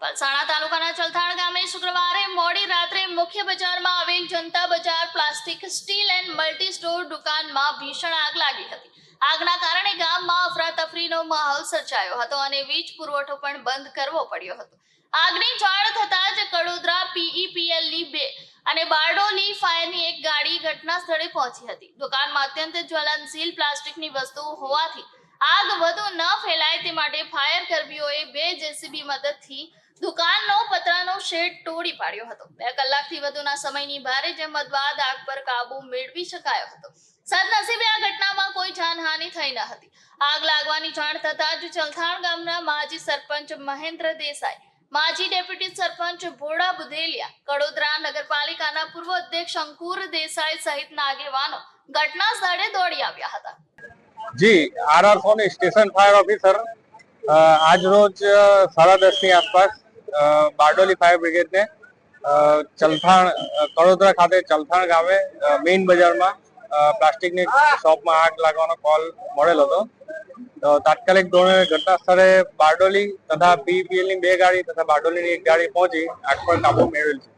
પલસાણા તાલુકાના ચલથાણ ગામે શુક્રવારે મોડી રાત્રે મુખ્ય બજારમાં આવેલ Janata Bazar plastic, steel and multi store દુકાનમાં ભીષણ આગ લાગી હતી. આગના કારણે ગામમાં અફરાતફરીનો માહોલ સર્જાયો હતો અને વીજ પુરવઠો પણ બંધ કરવો પડ્યો હતો. આગની જાણ થતાં જ કડોદરા પીઈપીએલની બે અને બારડોલી ફાયરની એક ગાડી ઘટના સ્થળે પહોંચી હતી. દુકાનમાં અત્યંત જ્વલનશીલ પ્લાસ્ટિકની વસ્તુઓ હોવાથી આગ વધુ ન ફેલાય તે માટે ફાયર કર્મીઓએ બે જેસીબી મદદથી દુકાનનો, પતરાનો શેડ તોડી પાડ્યો હતો. બે કલાકથી વધુના સમયની ભારે જહેમત બાદ આગ પર કાબુ મેળવી શકાયો હતો. સદનસીબે આ ઘટનામાં કોઈ જાનહાનિ થઈ ન હતી. આગ લાગવાની જાણ થતાં જ ચલથાણ ગામના માજી સરપંચ મહેન્દ્ર દેસાઈ, માજી ડેપ્યુટી સરપંચ ભોળા બુધેલિયા કડોદરા નગરપાલિકાના પૂર્વ અધ્યક્ષ અંકુર દેસાઈ સહિતના આગેવાનો ઘટના સ્થળે દોડી આવ્યા હતા. G R R Soni station fire officer આજ રોજ સાડા દસની આસપાસ બારડોલી ફાયર બ્રિગેડને ચલથાણ કડોદરા ખાતે ચલથાણ ગામે મેઇન બજારમાં પ્લાસ્ટિકની શોપમાં આગ લાગવાનો કોલ મળેલો હતો. તો તાત્કાલિક ધોરણે ઘટના સ્થળે બારડોલી તથા પીપીએલની બે ગાડી તથા બારડોલીની એક ગાડી પહોંચી, આગ પર કાબુ મેળવેલ છે.